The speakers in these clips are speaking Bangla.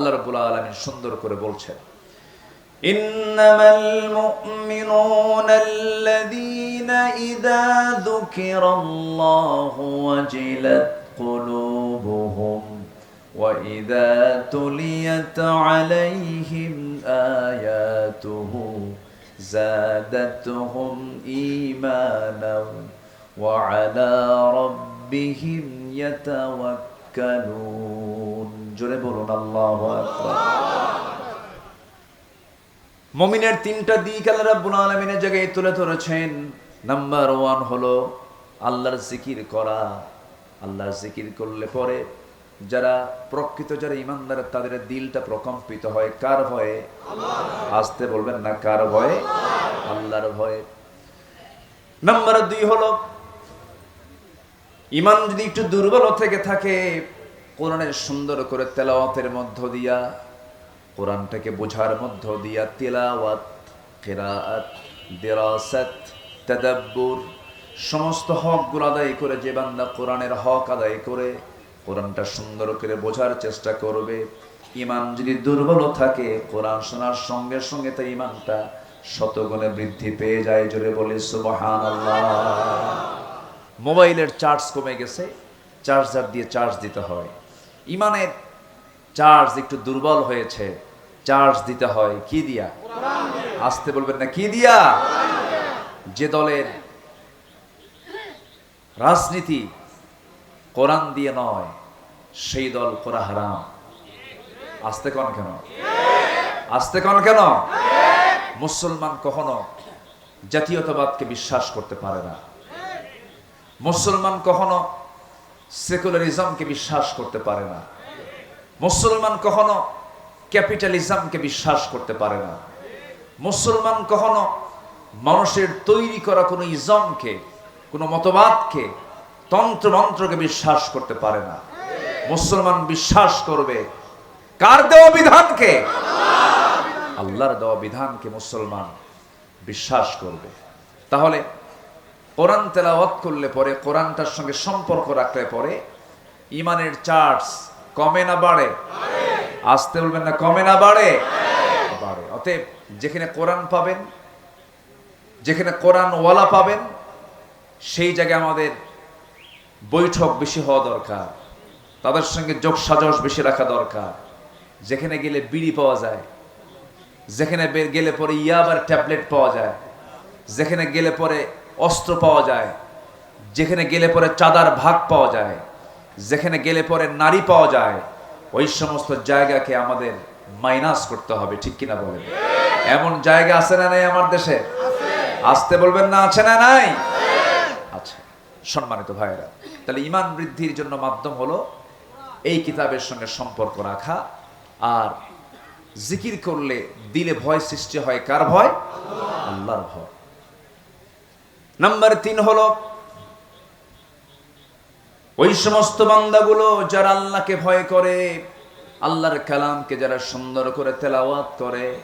আল্লাহ রাব্বুল আলামিন সুন্দর করে বলছেন إنما المؤمنون الذين إذا ذكر الله وجلت قلوبهم وإذا تليت عليهم آياته زادتهم إيمانا وعلى ربهم يتوكلون জোরে বলুন আল্লাহ মমিনের তিনটা দিক আল্লাহ রাব্বুল আলামিনের জায়গায় তুলে ধরেছেন। নাম্বার ওয়ান হলো আল্লাহর জিকির করা। আল্লাহর জিকির করলে পরে যারা প্রকৃত যারা ইমানদার তাদের দিলটা প্রকম্পিত হয়। কার ভয়ে? আসতে বলবেন না কার ভয়ে? আল্লাহর ভয়ে। নাম্বার দুই হলো ইমান যদি একটু দুর্বল থেকে থাকে কোরআনের সুন্দর করে তেলাওয়াতের মধ্য দিয়া, কোরআনটাকে বোঝার মধ্য দিয়া তেলাওয়াত, কেরাআত, দেরাসাত, তাদাব্বুর সমস্ত হকগুলো আদায় করে যে বান্দা কোরআনের হক আদায় করে, কোরআনটা সুন্দর করে বোঝার চেষ্টা করবে। ইমান যদি দুর্বল থাকে, কোরআন শোনার সঙ্গে সঙ্গে তার ইমানটা শতগুণে বৃদ্ধি পেয়ে যায়, জোরে বলে সুবহানাল্লাহ। মোবাইলের চার্জ কমে গেছে, চার্জার দিয়ে চার্জ দিতে হয়। ইমানের চার্জ একটু দুর্বল হয়েছে, চার্জ দিতে হয়, কি দিয়া? আসতে বলবেন না, কি দিয়া? যে দলের রাজনীতি কোরআন দিয়ে নয়, সেই দল করা হারাম। আসতে কন কেন? আসতে কন কেন? মুসলমান কখনো জাতীয়তাবাদকে বিশ্বাস করতে পারে না। মুসলমান কখনো সেকুলারিজমকে বিশ্বাস করতে পারে না। মুসলমান কখনো ক্যাপিটালিজমকে বিশ্বাস করতে পারে না। মুসলমান কখনো মানুষের তৈরি করা কোনো ইজমকে, কোনো মতবাদকে তন্ত্র মন্ত্রকে বিশ্বাস করতে পারে না। মুসলমান বিশ্বাস করবে কার দেওয়া বিধানকে? আল্লাহর দেওয়া বিধানকে মুসলমান বিশ্বাস করবে। তাহলে কোরআন তেলাওয়াত করলে পরে, কোরআনটার সঙ্গে সম্পর্ক রাখলে পরে, ইমানের চার্জ কমে না বাড়ে। আসতে বলবেন না, কমে না বাড়ে? বাড়ে। অতএব যেখানে কোরআন পাবেন, যেখানে কোরআন ওয়ালা পাবেন, সেই জায়গায় আমাদের বৈঠক বেশি হওয়া দরকার। তাদের সঙ্গে যোগ সাজস বেশি রাখা দরকার। যেখানে গেলে বিড়ি পাওয়া যায়, যেখানে গেলে পরে ইয়াবার ট্যাবলেট পাওয়া যায়, যেখানে গেলে পরে অস্ত্র পাওয়া যায়, যেখানে গেলে পরে চাঁদার ভাগ পাওয়া যায়, যেখানে গেলে পরে নারী পাওয়া যায়, ওই সমস্ত জায়গাকে আমাদের মাইনাস করতে হবে, ঠিক কিনা বলেন? এমন জায়গা আছে না নাই আমার দেশে? আসতে বলবেন না, আছে না নাই? আচ্ছা সম্মানিত ভাইয়েরা, তাহলে ইমান বৃদ্ধির জন্য মাধ্যম হলো এই কিতাবের সঙ্গে সম্পর্ক রাখা, আর জিকির করলে দিলে ভয় সৃষ্টি হয়, কার ভয়? আল্লাহর ভয়। নাম্বার তিন হল ওই সমস্ত বান্দাগুলো যারা আল্লাহকে ভয় করে আল্লাহর কালামকে যারা সুন্দর করে তেলাওয়াত করে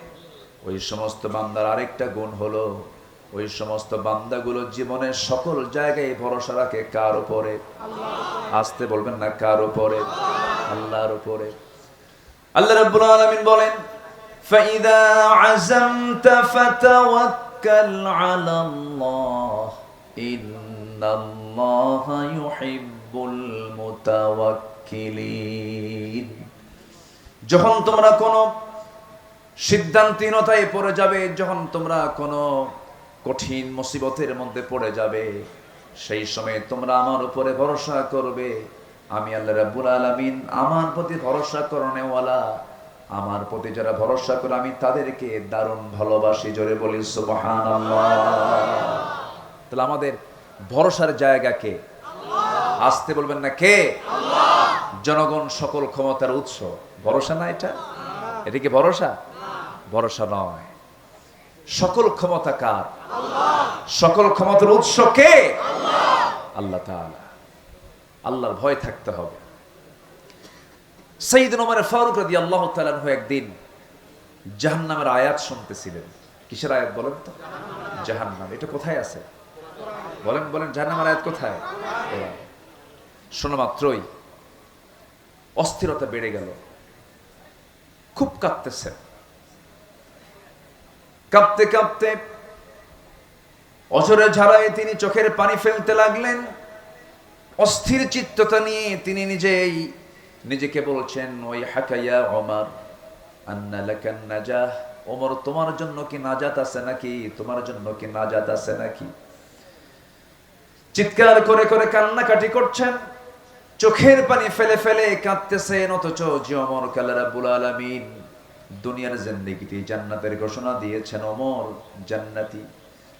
ওই সমস্ত বান্দার আরেকটা গুণ হলো ওই সমস্ত বান্দাগুলো জীবনের সকল জায়গায় ভরসা রাখে কার উপরে? আসতে বলবেন না কার উপরে? আল্লাহর উপরে। আল্লাহ রাব্বুল আলামিন বলেন ফাইদা আযামতা ফাতাওয়াত তাওয়াক্কাল আলাল্লাহ ইন্নাল্লাহা ইউহিব্বুল মুতাওয়াক্কিলিন যখন তোমরা কোনো সিদ্ধান্তহীনতায় পড়ে যাবে, যখন তোমরা কোনো কঠিন মুসিবতের মধ্যে পড়ে যাবে, সেই সময় তোমরা আমার উপরে ভরসা করবে। আমি আল্লাহ রাবুল আলমিন আমার প্রতি ভরসা করণেওয়ালা আমার প্রতি যারা ভরসা করে আমি তাদেরকে দারুণ ভালোবাসি। জোরে বলি সুবহানাল্লাহ। তাহলে আমাদের ভরসার জায়গাকে আসতে বলবেন না কে? জনগণ সকল ক্ষমতার উৎস। ভরসা না এটা? এটা কি ভরসা? ভরসা নয়। সকল ক্ষমতা কার? সকল ক্ষমতার উৎস কে? আল্লাহ তাআলা। আল্লাহর ভয় থাকতে হবে। সঈদ ওমর ফারুক রাদি আল্লাহ তালানহু একদিন জাহান্নামের আয়াত শুনতেছিলেন। কিসের আয়াত বলেন তো? জাহান্নাম। এটা কোথায় আছে? বলেন বলেন, জাহান্নামের আয়াত কোথায়। শোনা মাত্রই, অস্থিরতা বেড়ে গেল। খুব কাঁদতেছেন কাঁপতে কাঁপতে অজরে ঝাড়ায় তিনি চোখের পানি ফেলতে লাগলেন। অস্থির চিত্ততা নিয়ে তিনি নিজেই নিজেকে বলছেন ওই হাকাইয়া অমর আন্না লাকান নাজাহ। ওমর, তোমার জন্য কি নাজাত আছে নাকি? তোমার জন্য কি নাজাত আছে নাকি? চিৎকার করে করে কান্নাকাটি করছেন। চোখের পানি ফেলে ফেলে কাঁদতেছেন, অথচ যে অমর কালা রাব্বুল আলামিন দুনিয়ার জিন্দেগিতে জান্নাতের ঘোষণা দিয়েছেন অমর জান্নাতি।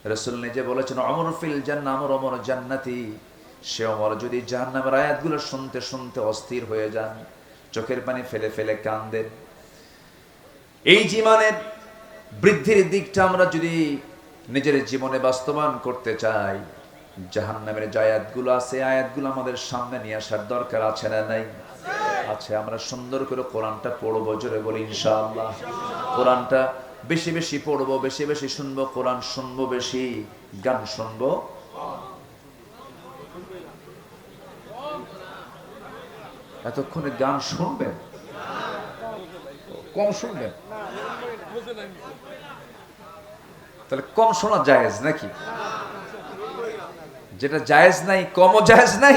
রসুল নিজে বলেছেন অমর ফিল জান্না আমর অমর জান্নাতি। সে অমর যদি জাহান জাহান্নামের আয়াতগুলো শুনতে শুনতে অস্থির হয়ে যান, চোখের পানি ফেলে ফেলে কান্দেন এই জীবনের বৃদ্ধির দিকটা আমরা যদি নিজের জীবনে বাস্তবায়ন করতে চাই জাহান নামের যে আয়াতগুলো আছে আয়াতগুলো আমাদের সামনে নিয়ে আসার দরকার আছে না নাই? আছে, আমরা সুন্দর করে কোরআনটা পড়ব, জোরে বলি ইনশাআল্লাহ। কোরআনটা বেশি বেশি পড়ব, বেশি বেশি শুনব, কোরআন শুনব, বেশি গান শুনব। এতক্ষণে গান শুনবেন? কম শুনবেন? তাহলে কম শোনা জায়েজ নাকি? যেটা জায়েজ নাই, কমও জায়েজ নাই,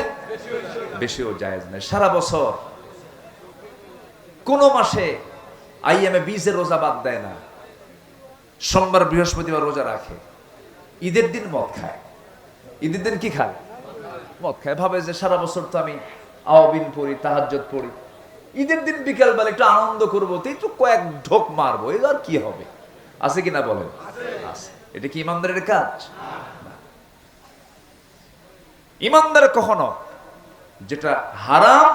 বেশিও জায়েজ নাই। সারা বছর কোন মাসে আইএমএ বিজে রোজা বাদ দেয় না। সোমবার, বৃহস্পতিবার রোজা রাখে। ঈদের দিন মদ খায়। ঈদের দিন কি খায়? মদ খায়। ভাবে যে সারা বছর তো আমি আওবিন পড়ি তাহাজ্জত পড়ি। ঈদের দিন বিকেল বেলা একটু আনন্দ করব, তো একটু কয়েক ঢোক মারবো এর আর কি হবে? আছে কিনা বলেন? আছে। এটা কি ইমানদারের কাজ? ইমানদার কখনো যেটা হারাম,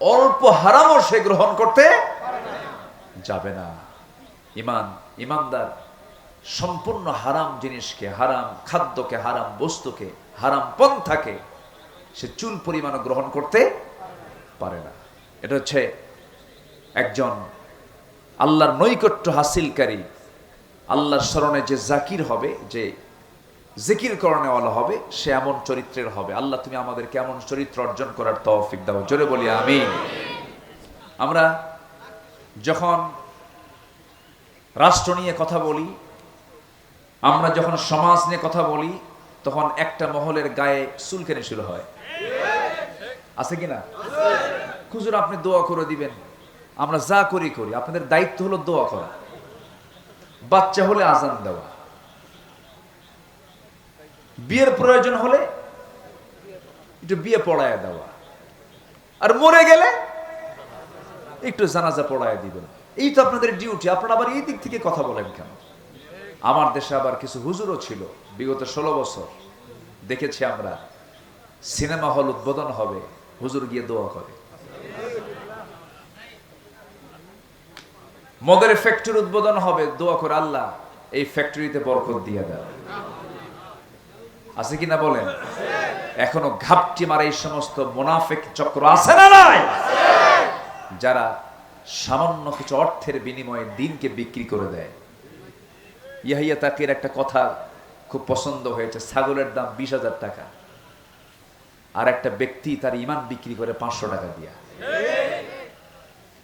অল্প হারামও সে গ্রহণ করতে যাবে না। ইমান, ইমানদার সম্পূর্ণ হারাম জিনিসকে, হারাম খাদ্যকে, হারাম বস্তুকে, হারাম পন্থাকে সে চুল পরিমাণও গ্রহণ করতে পারে না। এটা হচ্ছে একজন আল্লাহর নৈকট্য হাসিলকারী, আল্লাহর স্মরণে যে জাকির হবে, যে জিকির করণেওয়ালা হবে, সে এমন চরিত্রের হবে। আল্লাহ, তুমি আমাদের কেমন চরিত্র অর্জন করার তৌফিক দাও। জোরে বলি আমি আমরা যখন রাষ্ট্র নিয়ে কথা বলি, আমরা যখন সমাজ নিয়ে কথা বলি তখন একটা মহলের গায়ে চুলকানি শুরু হয়। আছে কিনা খুজুর আপনি দোয়া করে দিবেন। আমরা যা করি করি। আপনাদের দায়িত্ব হলো দোয়া করা। বাচ্চা হলে আজান দেওয়া। বিয়ের প্রয়োজন হলে একটু বিয়ে পড়ায় দেওয়া। আর মরে গেলে একটু জানাজা পড়ায় দিবেন। এই তো আপনাদের ডিউটি আপনারা আবার এই দিক থেকে কথা বলেন কেন? আমার দেশে আবার কিছু হুজুরও ছিল, বিগত ষোলো বছর। দেখেছি আমরা, সিনেমা হল উদ্বোধন হবে, হুজুর গিয়ে দোয়া করে। মদের ফ্যাক্টরি উদ্বোধন হবে, দোয়া করে আল্লাহ, এই ফ্যাক্টরিতে বরকত দিয়ে দাও আছে কিনা বলেন? এখনও ঘাপটি মারা এই সমস্ত মোনাফেক চক্র আছে না নাই? যারা সামান্য কিছু অর্থের বিনিময়ে দিনকে বিক্রি করে দেয়। ইয়াহিয়া তাকির একটা কথা খুব পছন্দ হয়েছে ছাগলের দাম বিশ হাজার টাকা। আর একটা ব্যক্তি তার ইমান বিক্রি করে পাঁচশো টাকা দিয়া।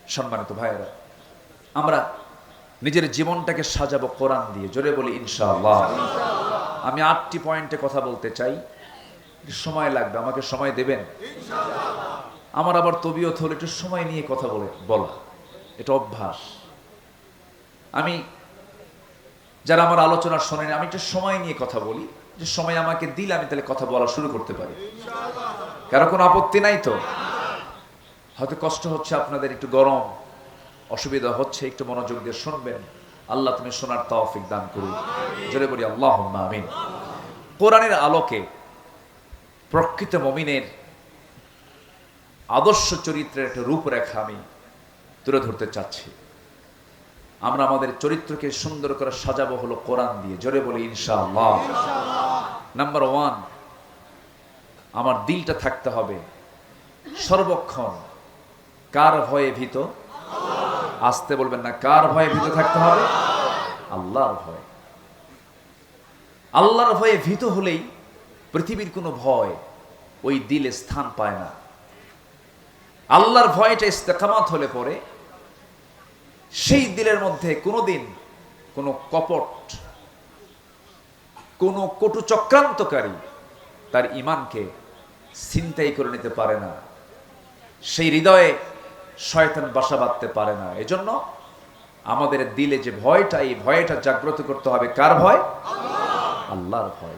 সম্মানিত ভাইয়েরা আমরা নিজের জীবনটাকে সাজাবো কোরআন দিয়ে জোরে বলি ইনশাআল্লাহ। আমি আটটি পয়েন্টে কথা বলতে চাই সময় লাগবে আমাকে সময় দেবেন? আমার আবার তবিয়ত হলে একটু সময় নিয়ে কথা বলে বলা। এটা অভ্যাস। আমি যারা আমার আলোচনা শোনেন, আমি একটু সময় নিয়ে কথা বলি। যে সময় আমাকে দিলে আমি তাহলে কথা বলা শুরু করতে পারি। কারও কোনো আপত্তি নাই তো? হয়তো কষ্ট হচ্ছে আপনাদের, একটু গরম। অসুবিধা হচ্ছে, একটু মনোযোগ দিয়ে শুনবেন। আল্লাহ তুমি শোনার তৌফিক দান করুন জোরে বলি আল্লাহ আমিন। কোরআনের আলোকে প্রকৃত মমিনের আদর্শ চরিত্রের একটা রূপরেখা আমি তুলে ধরতে চাচ্ছি। আমরা আমাদের চরিত্রকে সুন্দর করে সাজাবো হলো কোরআন দিয়ে। জোরে বলি ইনশাআল্লাহ। নাম্বার ওয়ান আমার দিলটা থাকতে হবে। সর্বক্ষণ কার ভয়ে ভীত? আসতে বলবেন না কার ভয়ে ভীত থাকতে হবে? আল্লাহর ভয়। আল্লাহর ভয়ে ভীত হলেই পৃথিবীর কোনো ভয় ওই দিলে স্থান পায় না। আল্লাহর ভয়টা ইস্তেকামাত হলে পরে সেই দিলের মধ্যে কোনোদিন কোনো কপট, কোনো কটু চক্রান্তকারী তার ইমানকে ছিনতাই করে নিতে পারে না। সেই হৃদয়ে শয়তান বাসা বাঁধতে পারে না। এজন্য আমাদের দিলে যে ভয়টা, এই ভয়টা জাগ্রত করতে হবে। কার ভয়? আল্লাহর ভয়।